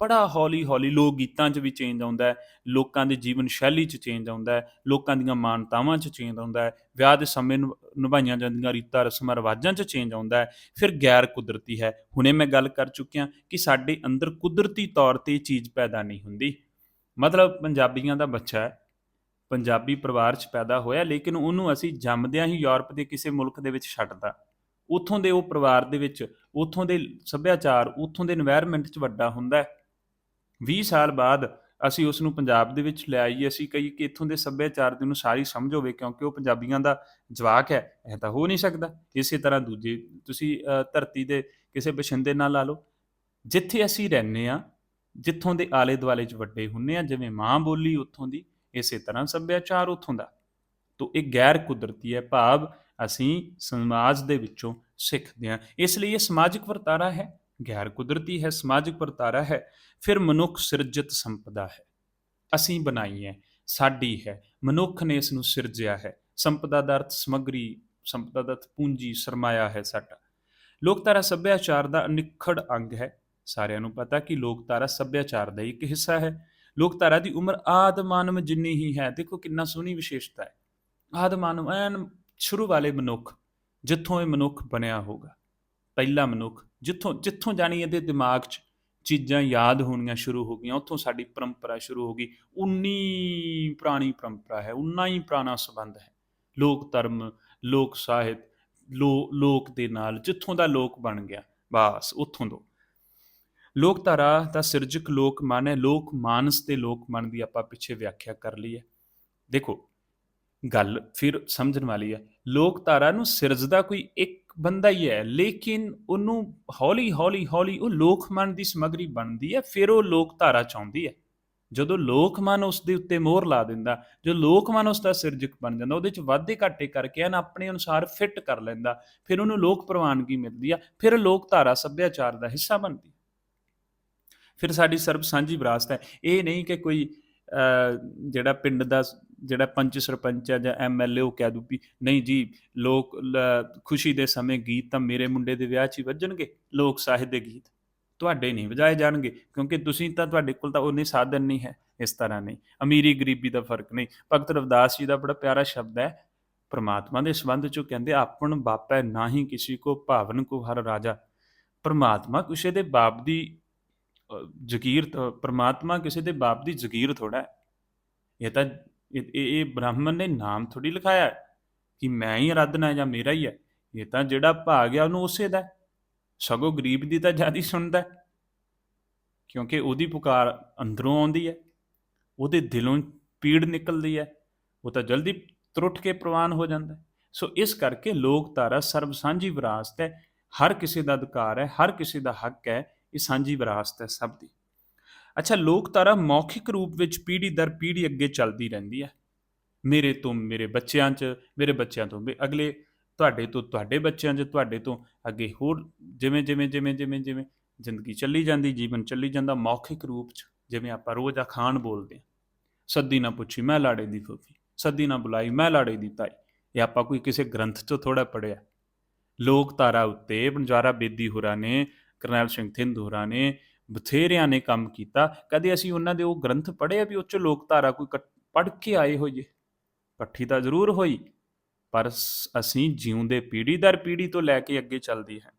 ਬੜਾ ਹੌਲੀ ਹੌਲੀ ਲੋਕ ਗੀਤਾਂ 'ਚ ਵੀ ਚੇਂਜ ਆਉਂਦਾ ਹੈ ਲੋਕਾਂ ਦੀ ਜੀਵਨ ਸ਼ੈਲੀ 'ਚ ਚੇਂਜ ਆਉਂਦਾ ਹੈ ਲੋਕਾਂ ਦੀਆਂ ਮਾਨਤਾਵਾਂ 'ਚ ਚੇਂਜ ਆਉਂਦਾ ਹੈ ਵਿਆਹ ਦੇ ਸਮੇਂ ਨੂੰ ਨਿਭਾਈਆਂ ਜਾਂਦੀਆਂ ਰੀਤਾਂ ਰਸਮਾਂ ਰਿਵਾਜਾਂ 'ਚ ਚੇਂਜ ਆਉਂਦਾ ਹੈ ਫਿਰ ਗੈਰ ਕੁਦਰਤੀ ਹੈ ਹੁਣੇ ਮੈਂ ਗੱਲ ਕਰ ਚੁੱਕਿਆ ਕਿ ਸਾਡੇ ਅੰਦਰ ਕੁਦਰਤੀ ਤੌਰ ਤੇ ਇਹ ਚੀਜ਼ ਪੈਦਾ ਨਹੀਂ ਹੁੰਦੀ ਮਤਲਬ ਪੰਜਾਬੀਆਂ ਦਾ ਬੱਚਾ ਹੈ, ਪੰਜਾਬੀ ਪਰਿਵਾਰ 'ਚ ਪੈਦਾ ਹੋਇਆ, ਲੇਕਿਨ ਉਹਨੂੰ ਅਸੀਂ ਜੰਮਦਿਆਂ ਹੀ ਯੂਰਪ ਦੇ ਕਿਸੇ ਮੁਲਕ ਦੇ ਵਿੱਚ ਛੱਡਦਾ ਉੱਥੋਂ ਦੇ ਉਹ ਪਰਿਵਾਰ ਦੇ ਵਿੱਚ, ਉੱਥੋਂ ਦੇ ਸੱਭਿਆਚਾਰ, ਉੱਥੋਂ ਦੇ এনवायरमेंट 'ਚ ਵੱਡਾ ਹੁੰਦਾ 20 ਸਾਲ ਬਾਅਦ ਅਸੀਂ ਉਸ ਨੂੰ ਪੰਜਾਬ ਦੇ ਵਿੱਚ ਲੈ ਆਈਏ, ਅਸੀਂ ਕਹੀ ਕਿ ਇੱਥੋਂ ਦੇ ਸੱਭਿਆਚਾਰ ਦੀ ਅਨੁਸਾਰੀ ਸਮਝ ਹੋਵੇ, ਕਿਉਂਕਿ ਉਹ ਪੰਜਾਬੀਆਂ ਦਾ ਜਵਾਕ ਹੈ, ਇਹ ਤਾਂ ਹੋ ਨਹੀਂ ਸਕਦਾ। ਇਸੇ ਤਰ੍ਹਾਂ ਦੂਜੇ, ਤੁਸੀਂ ਧਰਤੀ ਦੇ ਕਿਸੇ ਬਸ਼ਿੰਦੇ ਨਾਲ ਲਾ ਲਓ। ਜਿੱਥੇ ਅਸੀਂ ਰਹਿੰਦੇ ਆ ਜਿੱਥੋਂ ਦੇ ਆਲੇ ਦੁਆਲੇ 'ਚ ਵੱਡੇ ਹੁੰਨੇ ਆ, ਜਿਵੇਂ ਮਾਂ ਬੋਲੀ ਉੱਥੋਂ ਦੀ, ਇਸੇ ਤਰ੍ਹਾਂ ਸੱਭਿਆਚਾਰ ਉੱਥੋਂ ਦਾ। ਤੋ ਇਹ ਗੈਰ ਕੁਦਰਤੀ ਹੈ ਭਾਵ ਅਸੀਂ ਸਮਾਜ ਦੇ ਵਿੱਚੋਂ ਸਿੱਖਦੇ ਹਾਂ। ਇਸ ਲਈ ਇਹ ਸਮਾਜਿਕ ਵਰਤਾਰਾ ਹੈ, ਗੈਰ ਕੁਦਰਤੀ ਹੈ, ਸਮਾਜਿਕ ਵਰਤਾਰਾ ਹੈ, ਫਿਰ ਮਨੁੱਖ ਸਿਰਜਿਤ ਸੰਪਦਾ ਹੈ। ਅਸੀਂ ਬਣਾਈ ਹੈ, ਸਾਡੀ ਹੈ, ਮਨੁੱਖ ਨੇ ਇਸ ਨੂੰ ਸਿਰਜਿਆ ਹੈ। ਸੰਪਦਾ ਦਾ ਅਰਥ ਸਮਗਰੀ, ਸੰਪਦਾ ਦਾ ਅਰਥ ਪੂੰਜੀ, ਸਰਮਾਇਆ ਹੈ ਸਾਡਾ। ਲੋਕਧਾਰਾ ਸੱਭਿਆਚਾਰ ਦਾ ਅਨਿੱਖੜ ਅੰਗ ਹੈ। ਸਾਰਿਆਂ ਨੂੰ ਪਤਾ ਕਿ ਲੋਕਧਾਰਾ ਸੱਭਿਆਚਾਰ ਦਾ ਹੀ ਇੱਕ ਹਿੱਸਾ ਹੈ। ਲੋਕਧਾਰਾ ਦੀ ਉਮਰ ਆਦ ਮਾਨਵ ਜਿੰਨੀ ਹੀ ਹੈ, ਦੇਖੋ ਕਿੰਨਾ ਸੋਹਣੀ ਵਿਸ਼ੇਸ਼ਤਾ ਹੈ। ਆਦ ਮਾਨਵ ਐਨ ਸ਼ੁਰੂ ਵਾਲੇ ਮਨੁੱਖ, ਜਿੱਥੋਂ ਇਹ ਮਨੁੱਖ ਬਣਿਆ ਹੋਗਾ ਪਹਿਲਾ ਮਨੁੱਖ, ਜਿੱਥੋਂ ਜਿੱਥੋਂ ਜਾਣੀ ਇਹਦੇ ਦਿਮਾਗ 'ਚ ਚੀਜ਼ਾਂ ਯਾਦ ਹੋਣੀਆਂ ਸ਼ੁਰੂ ਹੋ ਗਈਆਂ, ਉੱਥੋਂ ਸਾਡੀ ਪਰੰਪਰਾ ਸ਼ੁਰੂ ਹੋ ਗਈ। ਉਨੀ ਪੁਰਾਣੀ ਪਰੰਪਰਾ ਹੈ, ਉਨਾ ਹੀ ਪੁਰਾਣਾ ਸੰਬੰਧ ਹੈ। ਲੋਕ ਧਰਮ, ਲੋਕ ਸਾਹਿਤ, ਲੋ, ਲੋਕ ਦੇ ਨਾਲ, ਜਿੱਥੋਂ ਦਾ ਲੋਕ ਬਣ ਗਿਆ, ਬਸ, ਉੱਥੋਂ ਦੋ ਲੋਕਧਾਰਾ ਦਾ ਸਿਰਜਕ ਲੋਕ ਮਨ ਹੈ, ਲੋਕ ਮਾਨਸ ਤੇ ਲੋਕ ਮਨ ਦੀ ਆਪਾਂ ਪਿੱਛੇ ਵਿਆਖਿਆ ਕਰ ਲਈ ਹੈ। ਦੇਖੋ, ਗੱਲ ਫਿਰ ਸਮਝਣ ਵਾਲੀ ਹੈ ਲੋਕਧਾਰਾ ਨੂੰ ਸਿਰਜਦਾ ਕੋਈ ਇੱਕ ਬੰਦਾ ਹੀ ਹੈ, ਲੇਕਿਨ ਉਹਨੂੰ ਹੌਲੀ ਹੌਲੀ ਹੌਲੀ ਉਹ ਲੋਕ ਮਨ ਦੀ ਸਮਗਰੀ ਬਣਦੀ ਹੈ, ਫਿਰ ਉਹ ਲੋਕਧਾਰਾ ਚਾਹੁੰਦੀ ਹੈ। ਜਦੋਂ ਲੋਕ ਮਨ ਉਸ ਦੇ ਉੱਤੇ ਮੋਹਰ ਲਾ ਦਿੰਦਾ ਜੋ ਲੋਕ ਮਨ ਉਸ ਦਾ ਸਿਰਜਕ ਬਣ ਜਾਂਦਾ, ਉਹਦੇ ਚ ਵਾਧੇ ਘਾਟੇ ਕਰਕੇ ਐਨ ਆਪਣੇ ਅਨੁਸਾਰ ਫਿੱਟ ਕਰ ਲੈਂਦਾ, ਫਿਰ ਉਹਨੂੰ ਲੋਕ ਪ੍ਰਵਾਨਗੀ ਮਿਲਦੀ ਆ ਫਿਰ ਲੋਕਧਾਰਾ ਸੱਭਿਆਚਾਰ ਦਾ ਹਿੱਸਾ ਬਣਦੀ ਫਿਰ ਸਾਡੀ ਸਰਬ ਸਾਂਝੀ ਵਿਰਾਸਤ ਹੈ। ਇਹ ਨਹੀਂ ਕਿ ਕੋਈ ਜਿਹੜਾ ਪਿੰਡ ਦਾ ਜਿਹੜਾ ਪੰਚ ਸਰਪੰਚ ਹੈ ਜਾਂ ਐਮਐਲਏ ਉਹ ਕਹਿ ਦੂ ਵੀ ਨਹੀਂ ਜੀ, ਲੋਕ ਖੁਸ਼ੀ ਦੇ ਸਮੇਂ ਗੀਤ ਤਾਂ ਮੇਰੇ ਮੁੰਡੇ ਦੇ ਵਿਆਹ 'ਚ ਹੀ ਵੱਜਣਗੇ, ਲੋਕ ਸਾਹਿਤ ਦੇ ਗੀਤ। ਤੁਹਾਡੇ ਨਹੀਂ ਵਜਾਏ ਜਾਣਗੇ, ਕਿਉਂਕਿ ਤੁਸੀਂ ਤਾਂ ਤੁਹਾਡੇ ਕੋਲ ਤਾਂ ਉਹਨੇ ਸਾਧਨ ਨਹੀਂ ਹੈ, ਇਸ ਤਰ੍ਹਾਂ ਨਹੀਂ। ਅਮੀਰੀ ਗਰੀਬੀ ਦਾ ਫ਼ਰਕ ਨਹੀਂ। ਭਗਤ ਰਵਿਦਾਸ ਜੀ ਦਾ ਬੜਾ ਪਿਆਰਾ ਸ਼ਬਦ ਹੈ, ਪਰਮਾਤਮਾ ਦੇ ਸੰਬੰਧ ਚੋਂ ਕਹਿੰਦੇ, ਆਪਣ ਬਾਪੈ ਨਾਹੀ ਕਿਸੇ ਕੋ, ਭਾਵਨ ਕੋ ਹਰ ਰਾਜਾ। ਪਰਮਾਤਮਾ ਕਿਸੇ ਦੇ ਬਾਪ ਦੀ ਜ਼ਗੀਰ ਪਰਮਾਤਮਾ ਕਿਸੇ ਦੇ ਬਾਪ ਦੀ ਜ਼ਗੀਰ ਥੋੜਾ ਹੈ। ਇਹ ਤਾਂ, ਇਹ ਇਹ ਬ੍ਰਾਹਮਣ ਨੇ ਨਾਮ ਥੋੜੀ ਲਿਖਾਇਆ ਹੈ ਕਿ ਮੈਂ ਹੀ ਆਰਾਧਨਾ ਜਾਂ ਮੇਰਾ ਹੀ ਹੈ। ਇਹ ਤਾਂ ਜਿਹੜਾ ਭਾਗ ਆ ਉਹਨੂੰ ਉਸੇ ਦਾ ਹੈ। ਸਗੋਂ ਗਰੀਬ ਦੀ ਤਾਂ ਜ਼ਿਆਦਾ ਸੁਣਦਾ ਕਿਉਂਕਿ ਉਹਦੀ ਪੁਕਾਰ ਅੰਦਰੋਂ ਆਉਂਦੀ ਹੈ, ਉਹਦੇ ਦਿਲੋਂ ਪੀੜ ਨਿਕਲਦੀ ਹੈ, ਉਹ ਤਾਂ ਜਲਦੀ ਤਰੁੱਠ ਕੇ ਪ੍ਰਵਾਨ ਹੋ ਜਾਂਦਾ ਸੋ ਇਸ ਕਰਕੇ ਲੋਕ ਲੋਕਧਾਰਾ ਸਰਬ ਸਾਂਝੀ ਵਿਰਾਸਤ ਹੈ, ਹਰ ਕਿਸੇ ਦਾ ਅਧਿਕਾਰ ਹੈ, ਹਰ ਕਿਸੇ ਦਾ ਹੱਕ ਹੈ ਇਹ ਸਾਂਝੀ ਵਿਰਾਸਤ ਹੈ ਸਭ ਦੀ। ਅੱਛਾ, ਲੋਕਧਾਰਾ ਮੌਖਿਕ ਰੂਪ ਵਿੱਚ ਪੀੜ੍ਹੀ ਦਰ ਪੀੜ੍ਹੀ ਅੱਗੇ ਚੱਲਦੀ ਰਹਿੰਦੀ ਹੈ। ਮੇਰੇ ਤੋਂ ਮੇਰੇ ਬੱਚਿਆਂ 'ਚ, ਮੇਰੇ ਬੱਚਿਆਂ ਤੋਂ ਵੀ ਅਗਲੇ, ਤੁਹਾਡੇ ਤੋਂ ਤੁਹਾਡੇ ਬੱਚਿਆਂ 'ਚ, ਤੁਹਾਡੇ ਤੋਂ ਅੱਗੇ ਹੋਰ ਜਿਵੇਂ ਜਿਵੇਂ ਜਿਵੇਂ ਜਿਵੇਂ ਜਿਵੇਂ ਜ਼ਿੰਦਗੀ ਚੱਲੀ ਜਾਂਦੀ, ਜੀਵਨ ਚੱਲੀ ਜਾਂਦਾ ਮੌਖਿਕ ਰੂਪ 'ਚ, ਜਿਵੇਂ ਆਪਾਂ ਰੋਜ਼ ਅਖਾਣ ਬੋਲਦੇ ਹਾਂ। ਸੱਦੀ ਨਾ ਪੁੱਛੀ, ਮੈਂ ਲਾੜੇ ਦੀ ਫੁੱਫੀ। ਸੱਦੀ ਨਾ ਬੁਲਾਈ, ਮੈਂ ਲਾੜੇ ਦੀ ਤਾਈ। ਇਹ ਆਪਾਂ ਕੋਈ ਕਿਸੇ ਗ੍ਰੰਥ 'ਚੋਂ ਥੋੜਾ ਪੜਿਆ ਲੋਕ ਧਾਰਾ ਉੱਤੇ ਬੰਜਾਰਾ ਬੇਦੀ ਹੋਰਾਂ ਨੇ ਕਰਨੈਲ ਸਿੰਘ ਥਿੰਦ ਹੋਰਾਂ ਨੇ ਬਥੇਰਿਆਂ ਨੇ ਕੰਮ ਕੀਤਾ। ਕਦੇ ਅਸੀਂ ਉਹਨਾਂ ਦੇ ਉਹ ਗ੍ਰੰਥ ਪੜ੍ਹੇ ਆ ਵੀ ਉਹ 'ਚ ਲੋਕ ਧਾਰਾ ਕੋਈ ਪੜ੍ਹ ਕੇ ਆਏ ਹੋਈਏ? ਇਕੱਠੀ ਤਾਂ ਜ਼ਰੂਰ ਹੋਈ, ਪਰ ਅਸੀਂ ਜਿਉਂਦੇ ਪੀੜ੍ਹੀ ਦਰ ਪੀੜ੍ਹੀ ਤੋਂ ਲੈ ਕੇ ਅੱਗੇ ਚੱਲਦੀ ਹੈ।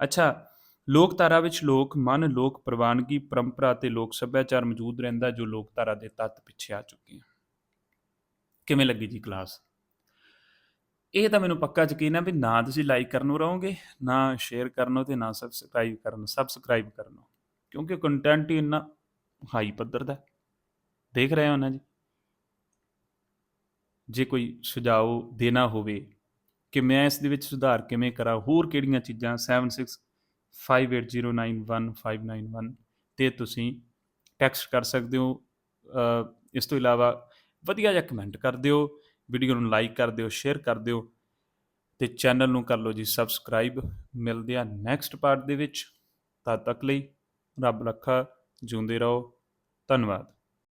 ਅੱਛਾ, ਲੋਕਧਾਰਾ ਵਿੱਚ ਲੋਕ ਮਨ, ਲੋਕ ਪ੍ਰਵਾਨਗੀ, ਪਰੰਪਰਾ ਅਤੇ ਲੋਕ ਸੱਭਿਆਚਾਰ ਮੌਜੂਦ ਰਹਿੰਦਾ ਜੋ ਲੋਕਧਾਰਾ ਦੇ ਤੱਤ ਪਿੱਛੇ ਆ ਚੁੱਕੇ ਹਨ। ਕਿਵੇਂ ਲੱਗੀ ਜੀ ਕਲਾਸ? ਇਹ ਤਾਂ ਮੈਨੂੰ ਪੱਕਾ ਯਕੀਨ ਹੈ ਵੀ ਨਾ ਤੁਸੀਂ ਲਾਈਕ ਕਰਨ ਨੂੰ ਰਹੋਗੇ, ਨਾ ਸ਼ੇਅਰ ਕਰਨੋਂ ਤੇ ਨਾ ਸਬਸਕ੍ਰਾਈਬ ਕਰਨ ਸਬਸਕ੍ਰਾਈਬ ਕਰਨੋਂ ਕਿਉਂਕਿ ਕੰਟੈਂਟ ਹੀ ਇੰਨਾ ਹਾਈ ਪੱਧਰ ਦਾ ਦੇਖ ਰਹੇ ਹੋ ਨਾ ਜੀ? ਜੇ ਕੋਈ ਸੁਝਾਅ ਦੇਣਾ ਹੋਵੇ ਕਿ ਮੈਂ ਇਸ ਦੇ ਵਿੱਚ ਸੁਧਾਰ ਕਿਵੇਂ ਕਰਾਂ, ਹੋਰ ਕਿਹੜੀਆਂ ਚੀਜ਼ਾਂ 7658091591 ਤੇ ਤੁਸੀਂ ਟੈਕਸਟ ਕਰ ਸਕਦੇ ਹੋ। ਇਸ ਤੋਂ ਇਲਾਵਾ ਵਧੀਆ ਜਿਹਾ ਕਮੈਂਟ ਕਰ ਦਿਓ। ਵੀਡੀਓ ਨੂੰ ਲਾਈਕ ਕਰ ਦਿਓ ਸ਼ੇਅਰ ਕਰ ਦਿਓ ਤੇ ਚੈਨਲ ਨੂੰ ਕਰ ਲਓ ਜੀ ਸਬਸਕ੍ਰਾਈਬ ਮਿਲਦੇ ਆ ਨੈਕਸਟ ਪਾਰਟ ਦੇ ਵਿੱਚ। ਤਦ ਤੱਕ ਲਈ ਰੱਬ ਰੱਖਾ, ਜਿਉਂਦੇ ਰਹੋ। ਧੰਨਵਾਦ।